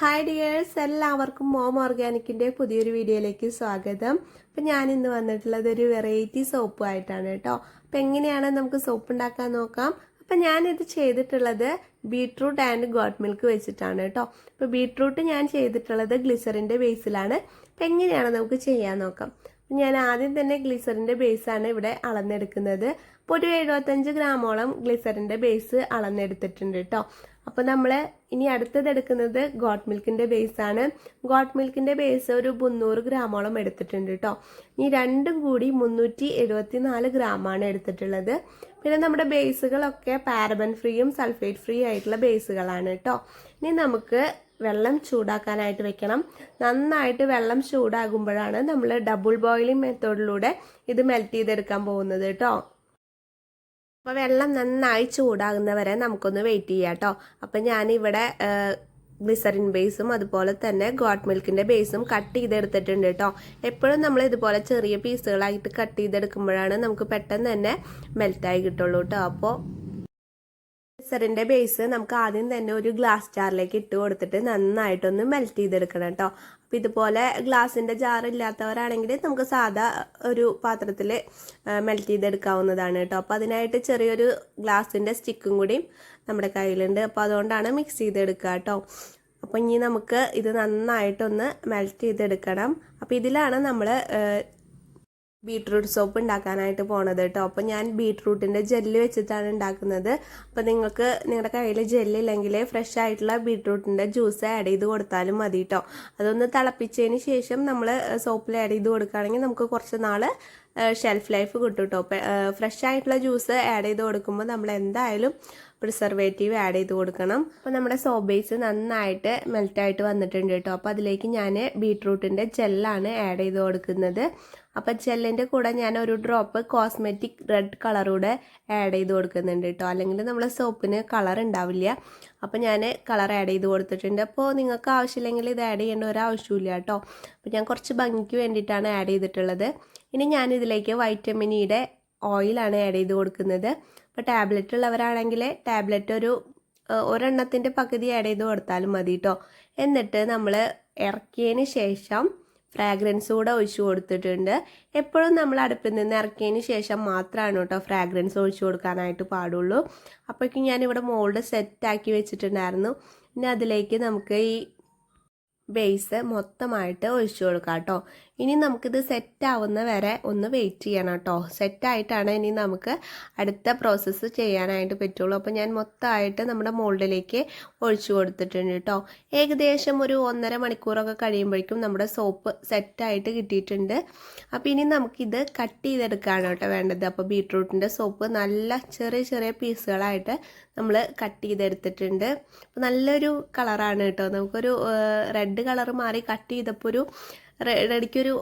Hi dears എല്ലാവർക്കും mom ഓർഗാനിക്കിന്റെ പുതിയൊരു വീഡിയോയിലേക്ക് സ്വാഗതം. അപ്പം ഞാൻ ഇന്ന് വന്നിട്ടുള്ളത് ഒരു വെറൈറ്റി സോപ്പ് ആയിട്ടാണ് കേട്ടോ. അപ്പം എങ്ങനെയാണ് നമുക്ക് സോപ്പ് ഉണ്ടാക്കാൻ നോക്കാം? അപ്പം ഞാനിത് ചെയ്തിട്ടുള്ളത് ബീട്രൂട്ട് ആൻഡ് ഗോട്ട് മിൽക്ക് വെച്ചിട്ടാണ് കേട്ടോ. അപ്പോൾ ബീട്രൂട്ട് ഞാൻ ചെയ്തിട്ടുള്ളത് ഗ്ലിസറിന്റെ ബേസിലാണ് അപ്പം എങ്ങനെയാണ് നമുക്ക് ചെയ്യാൻ നോക്കാം? ഞാൻ ആദ്യം തന്നെ ഗ്ലിസറിന്റെ ബേസാണ് ഇവിടെ അളന്നെടുക്കുന്നത്. അപ്പോൾ ഒരു എഴുപത്തഞ്ച് ഗ്രാമോളം ഗ്ലിസറിന്റെ ബേസ് അളന്നെടുത്തിട്ടുണ്ട് കേട്ടോ അപ്പോൾ നമ്മൾ ഇനി അടുത്തത് എടുക്കുന്നത് ഗോട്ട് മിൽക്കിന്റെ ബേസാണ് ഗോട്ട് മിൽക്കിന്റെ ബേസ് ഒരു മുന്നൂറ് ഗ്രാമോളം എടുത്തിട്ടുണ്ട് കേട്ടോ ഇനി രണ്ടും കൂടി മുന്നൂറ്റി എഴുപത്തി നാല് ഗ്രാമാണ് എടുത്തിട്ടുള്ളത്. പിന്നെ നമ്മുടെ ബേസുകളൊക്കെ പാരബൻ ഫ്രീയും സൾഫേറ്റ് ഫ്രീ ആയിട്ടുള്ള ബേസുകളാണ് കേട്ടോ ഇനി നമുക്ക് വെള്ളം ചൂടാക്കാനായിട്ട് വെക്കണം. നന്നായിട്ട് വെള്ളം ചൂടാകുമ്പോഴാണ് നമ്മൾ ഡബിൾ ബോയിലിംഗ് മെത്തേഡിലൂടെ ഇത് മെൽറ്റ് ചെയ്തെടുക്കാൻ പോകുന്നത് കേട്ടോ അപ്പോൾ വെള്ളം നന്നായി ചൂടാകുന്നവരെ നമുക്കൊന്ന് വെയിറ്റ് ചെയ്യാം കേട്ടോ അപ്പം ഞാനിവിടെ ഗ്ലിസറിൻ ബേസും അതുപോലെ തന്നെ ഗോട്ട് മിൽക്കിന്റെ ബേസും കട്ട് ചെയ്തെടുത്തിട്ടുണ്ട് കേട്ടോ എപ്പോഴും നമ്മൾ ഇതുപോലെ ചെറിയ പീസുകളായിട്ട് കട്ട് ചെയ്തെടുക്കുമ്പോഴാണ് നമുക്ക് പെട്ടെന്ന് തന്നെ മെൽറ്റായി കിട്ടുള്ളൂ കേട്ടോ അപ്പോൾ ഗ്ലിസറിന്റെ ബേസ് നമുക്ക് ആദ്യം തന്നെ ഒരു ഗ്ലാസ് ജാറിലേക്ക് ഇട്ട് കൊടുത്തിട്ട് നന്നായിട്ടൊന്ന് മെൽറ്റ് ചെയ്തെടുക്കണം കേട്ടോ. അപ്പം ഇതുപോലെ ഗ്ലാസിന്റെ ജാർ ഇല്ലാത്തവരാണെങ്കിൽ നമുക്ക് സാധാ ഒരു പാത്രത്തിൽ മെൽറ്റ് ചെയ്തെടുക്കാവുന്നതാണ് കേട്ടോ. അപ്പോൾ അതിനായിട്ട് ചെറിയൊരു ഗ്ലാസിന്റെ സ്റ്റിക്കും കൂടി നമ്മുടെ കയ്യിലുണ്ട്. അപ്പോൾ അതുകൊണ്ടാണ് മിക്സ് ചെയ്തെടുക്കുക കേട്ടോ. അപ്പോൾ ഇനി നമുക്ക് ഇത് നന്നായിട്ടൊന്ന് മെൽറ്റ് ചെയ്തെടുക്കണം. അപ്പോൾ ഇതിലാണ് നമ്മൾ ബീട്രൂട്ട് സോപ്പ് ഉണ്ടാക്കാനായിട്ട് പോണത് കേട്ടോ. അപ്പോൾ ഞാൻ ബീട്രൂട്ടിന്റെ ജെല്ല് വെച്ചിട്ടാണ് ഉണ്ടാക്കുന്നത്. അപ്പോൾ നിങ്ങൾക്ക് നിങ്ങളുടെ കയ്യിൽ ജെല്ലില്ലെങ്കിൽ ഫ്രഷ് ആയിട്ടുള്ള ബീട്രൂട്ടിന്റെ ജ്യൂസ് ആഡ് ചെയ്ത് കൊടുത്താലും മതി കേട്ടോ അതൊന്ന് തിളപ്പിച്ചതിന് ശേഷം നമ്മൾ സോപ്പിൽ ആഡ് ചെയ്ത് കൊടുക്കുകയാണെങ്കിൽ നമുക്ക് കുറച്ച് നാൾ ഷെൽഫ് ലൈഫ് കിട്ടും കേട്ടോ ഫ്രഷ് ആയിട്ടുള്ള ജ്യൂസ് ആഡ് ചെയ്ത് കൊടുക്കുമ്പോൾ നമ്മൾ എന്തായാലും പ്രിസർവേറ്റീവ് ആഡ് ചെയ്ത് കൊടുക്കണം. അപ്പോൾ നമ്മുടെ സോബേസ് ബേസ് നന്നായിട്ട് മെൽറ്റായിട്ട് വന്നിട്ടുണ്ട് കേട്ടോ. അപ്പോൾ അതിലേക്ക് ഞാൻ ബീട്രൂട്ടിന്റെ ജെല്ലാണ് ആഡ് ചെയ്ത് കൊടുക്കുന്നത്. അപ്പോൾ ജെല്ലിന്റെ കൂടെ ഞാൻ ഒരു ഡ്രോപ്പ് കോസ്മെറ്റിക് റെഡ് കളറൂടെ ആഡ് ചെയ്ത് കൊടുക്കുന്നുണ്ട് കേട്ടോ. അല്ലെങ്കിൽ നമ്മൾ സോപ്പിന് കളർ ഉണ്ടാവില്ല. അപ്പോൾ ഞാൻ കളർ ആഡ് ചെയ്ത് കൊടുത്തിട്ടുണ്ട്. അപ്പോൾ നിങ്ങൾക്ക് ആവശ്യമില്ലെങ്കിൽ ഇത് ആഡ് ചെയ്യേണ്ട ഒരു ആവശ്യമില്ല കേട്ടോ. അപ്പോൾ ഞാൻ കുറച്ച് ഭംഗിക്ക് വേണ്ടിയിട്ടാണ് ആഡ് ചെയ്തിട്ടുള്ളത്. ഇനി ഞാൻ ഇതിലേക്ക് വൈറ്റമിൻ ഇയുടെ ഓയിലാണ് ആഡ് ചെയ്ത് കൊടുക്കുന്നത്. അപ്പോൾ ടാബ്ലറ്റ് ഉള്ളവരാണെങ്കിൽ ടാബ്ലറ്റ് ഒരു ഒരെണ്ണത്തിന്റെ പകുതി ആഡ് ചെയ്ത് കൊടുത്താലും മതി കേട്ടോ എന്നിട്ട് നമ്മൾ ഇറക്കിയതിന് ശേഷം ഫ്രാഗ്രൻസ് കൂടെ ഒഴിച്ചു കൊടുത്തിട്ടുണ്ട്. എപ്പോഴും നമ്മൾ അടുപ്പിൽ നിന്ന് ഇറക്കിയതിന് ശേഷം മാത്രമാണ് കേട്ടോ ഫ്രാഗ്രൻസ് ഒഴിച്ചു കൊടുക്കാനായിട്ട് പാടുള്ളൂ. അപ്പോഴേക്കും ഞാനിവിടെ മോൾഡ് സെറ്റാക്കി വെച്ചിട്ടുണ്ടായിരുന്നു. പിന്നെ അതിലേക്ക് നമുക്ക് ഈ ബേസ് മൊത്തമായിട്ട് ഒഴിച്ചു കൊടുക്കാം കേട്ടോ. ഇനി നമുക്കിത് സെറ്റ് ആവുന്ന വരെ ഒന്ന് വെയിറ്റ് ചെയ്യണം കേട്ടോ. സെറ്റായിട്ടാണ് ഇനി നമുക്ക് അടുത്ത പ്രോസസ്സ് ചെയ്യാനായിട്ട് പറ്റുള്ളൂ. അപ്പോൾ ഞാൻ മൊത്തമായിട്ട് നമ്മുടെ മോൾഡിലേക്ക് ഒഴിച്ചു കൊടുത്തിട്ടുണ്ട് കേട്ടോ. ഏകദേശം ഒരു ഒന്നര മണിക്കൂറൊക്കെ കഴിയുമ്പോഴേക്കും നമ്മുടെ സോപ്പ് സെറ്റായിട്ട് കിട്ടിയിട്ടുണ്ട്. അപ്പോൾ ഇനി നമുക്കിത് കട്ട് ചെയ്തെടുക്കുകയാണ് കേട്ടോ വേണ്ടത്. അപ്പോൾ ബീട്രൂട്ടിന്റെ സോപ്പ് നല്ല ചെറിയ ചെറിയ പീസുകളായിട്ട് നമ്മൾ കട്ട് ചെയ്തെടുത്തിട്ടുണ്ട്. അപ്പോൾ നല്ലൊരു കളറാണ് കേട്ടോ. നമുക്കൊരു റെഡ് കളർ മാറി കട്ട് ചെയ്തപ്പോൾ ഒരു റെഡിക്കൊരു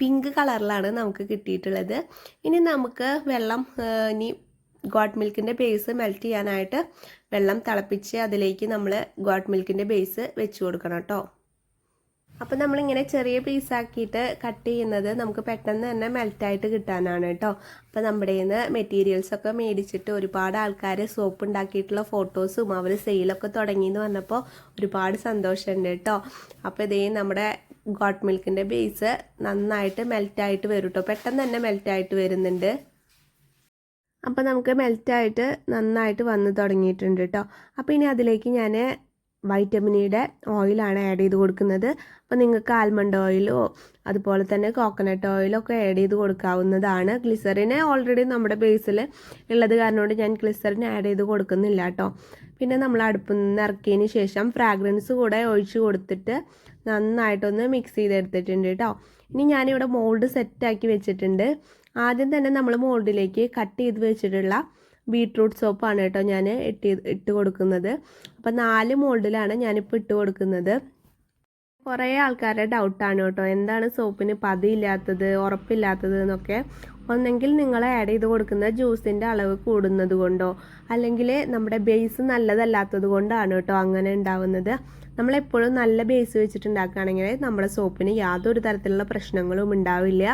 പിങ്ക് കളറിലാണ് നമുക്ക് കിട്ടിയിട്ടുള്ളത്. ഇനി നമുക്ക് വെള്ളം ഇനി ഗോട്ട് മിൽക്കിന്റെ ബേസ് മെൽറ്റ് ചെയ്യാനായിട്ട് വെള്ളം തിളപ്പിച്ച് അതിലേക്ക് നമ്മൾ ഗോട്ട് മിൽക്കിന്റെ ബേസ് വെച്ച് കൊടുക്കണം കേട്ടോ. അപ്പോൾ നമ്മളിങ്ങനെ ചെറിയ പീസാക്കിയിട്ട് കട്ട് ചെയ്യുന്നത് നമുക്ക് പെട്ടെന്ന് തന്നെ മെൽറ്റായിട്ട് കിട്ടാനാണ് കേട്ടോ. അപ്പോൾ നമ്മുടെ നിന്ന് മെറ്റീരിയൽസൊക്കെ മേടിച്ചിട്ട് ഒരുപാട് ആൾക്കാർ സോപ്പ് ഉണ്ടാക്കിയിട്ടുള്ള ഫോട്ടോസും അവർ സെയിലൊക്കെ തുടങ്ങി എന്ന് പറഞ്ഞപ്പോൾ ഒരുപാട് സന്തോഷമുണ്ട് കേട്ടോ. അപ്പോൾ ഇതേ നമ്മുടെ ഗോട്ട് മിൽക്കിന്റെ ബേസ് നന്നായിട്ട് മെൽറ്റായിട്ട് വരും കേട്ടോ. പെട്ടെന്ന് തന്നെ മെൽറ്റായിട്ട് വരുന്നുണ്ട്. അപ്പോൾ നമുക്ക് മെൽറ്റായിട്ട് നന്നായിട്ട് വന്ന് തുടങ്ങിയിട്ടുണ്ട് കേട്ടോ. അപ്പോൾ ഇനി അതിലേക്ക് ഞാൻ വൈറ്റമിനിയുടെ ഓയിലാണ് ആഡ് ചെയ്ത് കൊടുക്കുന്നത്. അപ്പോൾ നിങ്ങൾക്ക് ആൽമണ്ട് ഓയിലോ അതുപോലെ തന്നെ കോക്കനട്ട് ഓയിലോ ഒക്കെ ആഡ് ചെയ്ത് കൊടുക്കാവുന്നതാണ്. ഗ്ലിസറിന് ഓൾറെഡി നമ്മുടെ ബേസിൽ ഉള്ളത് കാരണം ഞാൻ ഗ്ലിസറിന് ആഡ് ചെയ്ത് കൊടുക്കുന്നില്ല കേട്ടോ പിന്നെ നമ്മൾ അടുപ്പിൽ നിന്ന് ഇറക്കിയതിന് ശേഷം ഫ്രാഗ്രൻസ് കൂടെ ഒഴിച്ച് കൊടുത്തിട്ട് നന്നായിട്ടൊന്ന് മിക്സ് ചെയ്തെടുത്തിട്ടുണ്ട് കേട്ടോ ഇനി ഞാനിവിടെ മോൾഡ് സെറ്റാക്കി വെച്ചിട്ടുണ്ട്. ആദ്യം തന്നെ നമ്മൾ മോൾഡിലേക്ക് കട്ട് ചെയ്ത് വെച്ചിട്ടുള്ള ബീട്രൂട്ട് സോപ്പാണ് കേട്ടോ ഞാൻ ഇട്ട് ഇട്ട് കൊടുക്കുന്നത്. അപ്പോൾ നാല് മോൾഡിലാണ് ഞാനിപ്പോൾ ഇട്ട് കൊടുക്കുന്നത്. കുറേ ആൾക്കാരുടെ ഡൗട്ടാണ് കേട്ടോ. എന്താണ് സോപ്പിന് പതിയില്ലാത്തത് ഉറപ്പില്ലാത്തത് എന്നൊക്കെ. ഒന്നെങ്കിൽ നിങ്ങൾ ആഡ് ചെയ്ത് കൊടുക്കുന്ന ജ്യൂസിന്റെ അളവ് കൂടുന്നത് കൊണ്ടോ അല്ലെങ്കിൽ നമ്മുടെ ബേസ് നല്ലതല്ലാത്തത് കൊണ്ടാണ് കേട്ടോ അങ്ങനെ ഉണ്ടാവുന്നത്. നമ്മളെപ്പോഴും നല്ല ബേസ് വെച്ചിട്ടുണ്ടാക്കുകയാണെങ്കിൽ നമ്മുടെ സോപ്പിന് യാതൊരു തരത്തിലുള്ള പ്രശ്നങ്ങളും ഉണ്ടാവില്ല.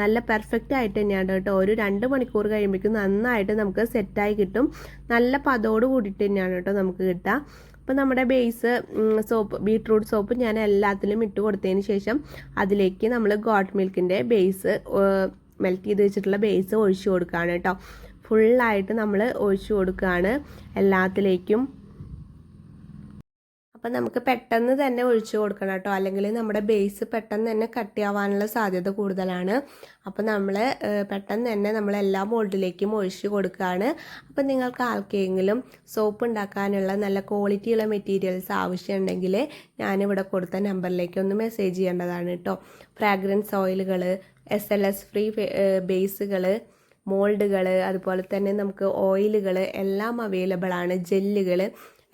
നല്ല പെർഫെക്റ്റ് ആയിട്ട് തന്നെയാണ് കേട്ടോ. ഒരു രണ്ട് മണിക്കൂർ കഴിയുമ്പോഴേക്കും നന്നായിട്ട് നമുക്ക് സെറ്റായി കിട്ടും. നല്ല പതോട് കൂടിയിട്ട് തന്നെയാണ് കേട്ടോ നമുക്ക് കിട്ടുക. അപ്പോൾ നമ്മുടെ ബേസ് സോപ്പ് ബീട്രൂട്ട് സോപ്പ് ഞാൻ എല്ലാത്തിലും ഇട്ട് കൊടുത്തതിന് ശേഷം അതിലേക്ക് നമ്മൾ ഗോട്ട് മിൽക്കിന്റെ ബേസ് മെൽറ്റ് ചെയ്ത് വെച്ചിട്ടുള്ള ബേസ് ഒഴിച്ചു കൊടുക്കുകയാണ് കേട്ടോ. ഫുള്ളായിട്ട് നമ്മൾ ഒഴിച്ചു കൊടുക്കുകയാണ്. എല്ലാത്തിലേക്കും അപ്പം നമുക്ക് പെട്ടെന്ന് തന്നെ ഒഴിച്ചു കൊടുക്കണം കേട്ടോ. അല്ലെങ്കിൽ നമ്മുടെ ബേസ് പെട്ടെന്ന് തന്നെ കട്ടിയാവാനുള്ള സാധ്യത കൂടുതലാണ്. അപ്പം നമ്മൾ പെട്ടെന്ന് തന്നെ നമ്മൾ എല്ലാ മോൾഡിലേക്കും ഒഴിച്ചു കൊടുക്കുകയാണ് അപ്പം നിങ്ങൾക്ക് ആർക്കെങ്കിലും സോപ്പ് ഉണ്ടാക്കാനുള്ള നല്ല ക്വാളിറ്റിയുള്ള മെറ്റീരിയൽസ് ആവശ്യമുണ്ടെങ്കിൽ ഞാനിവിടെ കൊടുത്ത നമ്പറിലേക്ക് ഒന്ന് മെസ്സേജ് ചെയ്യേണ്ടതാണ് കേട്ടോ. ഫ്രാഗ്രൻസ് ഓയിലുകൾ എസ് എൽ എസ് ഫ്രീ ബേസുകൾ മോൾഡുകൾ അതുപോലെ തന്നെ നമുക്ക് ഓയിലുകൾ എല്ലാം അവൈലബിൾ ആണ്. ജെല്ലുകൾ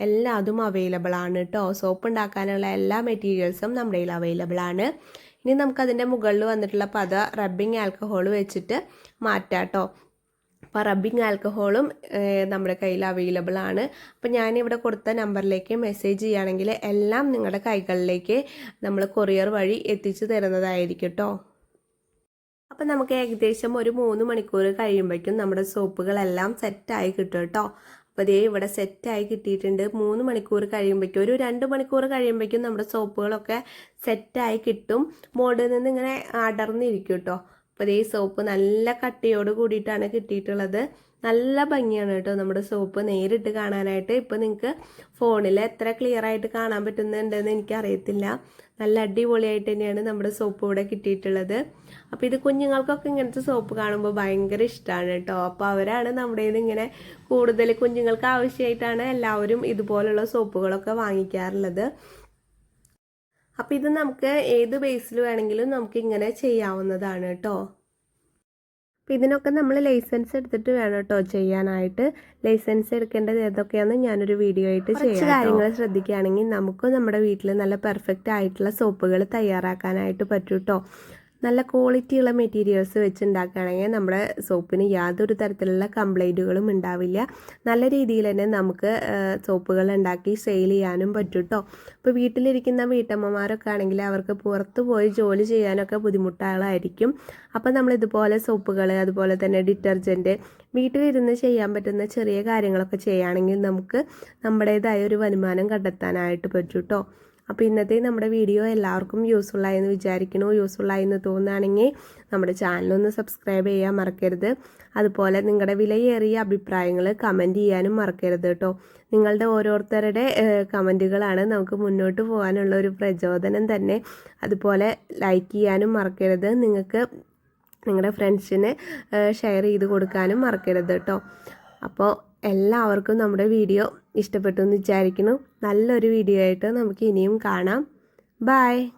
എല്ലാം അതും അവൈലബിൾ ആണ് കേട്ടോ സോപ്പ് ഉണ്ടാക്കാനുള്ള എല്ലാ മെറ്റീരിയൽസും നമ്മുടെ കയ്യിൽ അവൈലബിൾ ആണ്. ഇനി നമുക്കതിന്റെ മുകളിൽ വന്നിട്ടുള്ള പത റബ്ബിംഗ് ആൽക്കഹോൾ വെച്ചിട്ട് മാറ്റാം കേട്ടോ അപ്പോൾ റബ്ബിംഗ് ആൽക്കഹോളും നമ്മുടെ കയ്യിൽ അവൈലബിൾ ആണ്. അപ്പോൾ ഞാനിവിടെ കൊടുത്ത നമ്പറിലേക്ക് മെസ്സേജ് ചെയ്യുകയാണെങ്കിൽ എല്ലാം നിങ്ങളുടെ കൈകളിലേക്ക് നമ്മൾ കൊറിയർ വഴി എത്തിച്ചു തരുന്നതായിരിക്കും കേട്ടോ അപ്പം നമുക്ക് ഏകദേശം ഒരു മൂന്ന് മണിക്കൂർ കഴിയുമ്പോഴേക്കും നമ്മുടെ സോപ്പുകളെല്ലാം സെറ്റായി കിട്ടും കേട്ടോ അപ്പോൾ ദേ ഇവിടെ സെറ്റായി കിട്ടിയിട്ടുണ്ട്. മൂന്ന് മണിക്കൂർ കഴിയുമ്പോഴേക്കും ഒരു രണ്ട് മണിക്കൂർ കഴിയുമ്പോഴേക്കും നമ്മുടെ സോപ്പുകളൊക്കെ സെറ്റായി കിട്ടും. മോഡിൽ നിന്ന് ഇങ്ങനെ അടർന്നിരിക്കും കേട്ടോ അപ്പോൾ ദേ സോപ്പ് നല്ല കട്ടിയോട് കൂടിയിട്ടാണ് കിട്ടിയിട്ടുള്ളത്. നല്ല ഭംഗിയാണ് കേട്ടോ നമ്മുടെ സോപ്പ് നേരിട്ട് കാണാനായിട്ട്. ഇപ്പോൾ നിങ്ങൾക്ക് ഫോണിൽ എത്ര ക്ലിയർ ആയിട്ട് കാണാൻ പറ്റുന്നുണ്ടെന്ന് എനിക്കറിയത്തില്ല. നല്ല അടിപൊളിയായിട്ട് തന്നെയാണ് നമ്മുടെ സോപ്പ് ഇവിടെ കിട്ടിയിട്ടുള്ളത്. അപ്പോൾ ഇത് കുഞ്ഞുങ്ങൾക്കൊക്കെ ഇങ്ങനത്തെ സോപ്പ് കാണുമ്പോൾ ഭയങ്കര ഇഷ്ടമാണ് കേട്ടോ. അപ്പോൾ അവരാണ് നമ്മുടെ ഇങ്ങനെ കൂടുതൽ കുഞ്ഞുങ്ങൾക്ക് ആവശ്യമായിട്ടാണ് എല്ലാവരും ഇതുപോലുള്ള സോപ്പുകളൊക്കെ വാങ്ങിക്കാറുള്ളത്. അപ്പോൾ ഇത് നമുക്ക് ഏത് ബേസിൽ വേണമെങ്കിലും നമുക്ക് ഇങ്ങനെ ചെയ്യാവുന്നതാണ് കേട്ടോ. അപ്പോൾ ഇതിനൊക്കെ നമ്മൾ ലൈസൻസ് എടുത്തിട്ട് വേണം കേട്ടോ ചെയ്യാനായിട്ട്. ലൈസൻസ് എടുക്കേണ്ടത് ഏതൊക്കെയാണെന്ന് ഞാനൊരു വീഡിയോ ആയിട്ട് ചെയ്യാം കാര്യങ്ങൾ ശ്രദ്ധിക്കുകയാണെങ്കിൽ നമുക്കും നമ്മുടെ വീട്ടിൽ നല്ല പെർഫെക്റ്റ് ആയിട്ടുള്ള സോപ്പുകൾ തയ്യാറാക്കാനായിട്ട് പറ്റൂട്ടോ നല്ല ക്വാളിറ്റിയുള്ള മെറ്റീരിയൽസ് വെച്ച് ഉണ്ടാക്കുകയാണെങ്കിൽ നമ്മുടെ സോപ്പിന് യാതൊരു തരത്തിലുള്ള കംപ്ലൈന്റുകളും ഉണ്ടാവില്ല. നല്ല രീതിയിൽ തന്നെ നമുക്ക് സോപ്പുകൾ ഉണ്ടാക്കി സെയിൽ ചെയ്യാനും പറ്റും കേട്ടോ ഇപ്പോൾ വീട്ടിലിരിക്കുന്ന വീട്ടമ്മമാരൊക്കെ ആണെങ്കിൽ അവർക്ക് പുറത്ത് പോയി ജോലി ചെയ്യാനൊക്കെ ബുദ്ധിമുട്ടുകളായിരിക്കും അപ്പോൾ നമ്മൾ ഇതുപോലെ സോപ്പുകൾ അതുപോലെ തന്നെ ഡിറ്റർജന്റ് വീട്ടിലിരുന്ന് ചെയ്യാൻ പറ്റുന്ന ചെറിയ കാര്യങ്ങളൊക്കെ ചെയ്യുകയാണെങ്കിൽ നമുക്ക് നമ്മുടേതായ ഒരു വരുമാനം കണ്ടെത്താനായിട്ട് പറ്റും കേട്ടോ അപ്പോൾ ഇന്നത്തെ നമ്മുടെ വീഡിയോ എല്ലാവർക്കും യൂസ്ഫുള്ളായി എന്ന് വിചാരിക്കണു യൂസ്ഫുള്ളായി എന്ന് തോന്നുകയാണെങ്കിൽ നമ്മുടെ ചാനലൊന്ന് സബ്സ്ക്രൈബ് ചെയ്യാൻ മറക്കരുത്. അതുപോലെ നിങ്ങളുടെ വിലയേറിയ അഭിപ്രായങ്ങൾ കമന്റ് ചെയ്യാനും മറക്കരുത് കേട്ടോ. നിങ്ങളുടെ ഓരോരുത്തരുടെ കമന്റുകളാണ് നമുക്ക് മുന്നോട്ട് പോകാനുള്ള ഒരു പ്രചോദനം തന്നെ. അതുപോലെ ലൈക്ക് ചെയ്യാനും മറക്കരുത്. നിങ്ങൾക്ക് നിങ്ങളുടെ ഫ്രണ്ട്സിന് ഷെയർ ചെയ്ത് കൊടുക്കാനും മറക്കരുത് കേട്ടോ. അപ്പോൾ എല്ലാവർക്കും നമ്മുടെ വീഡിയോ ഇഷ്ടപ്പെട്ടു എന്ന് വിചാരിക്കുന്നു. നല്ലൊരു വീഡിയോ ആയിട്ട് നമുക്ക് ഇനിയും കാണാം. ബായ്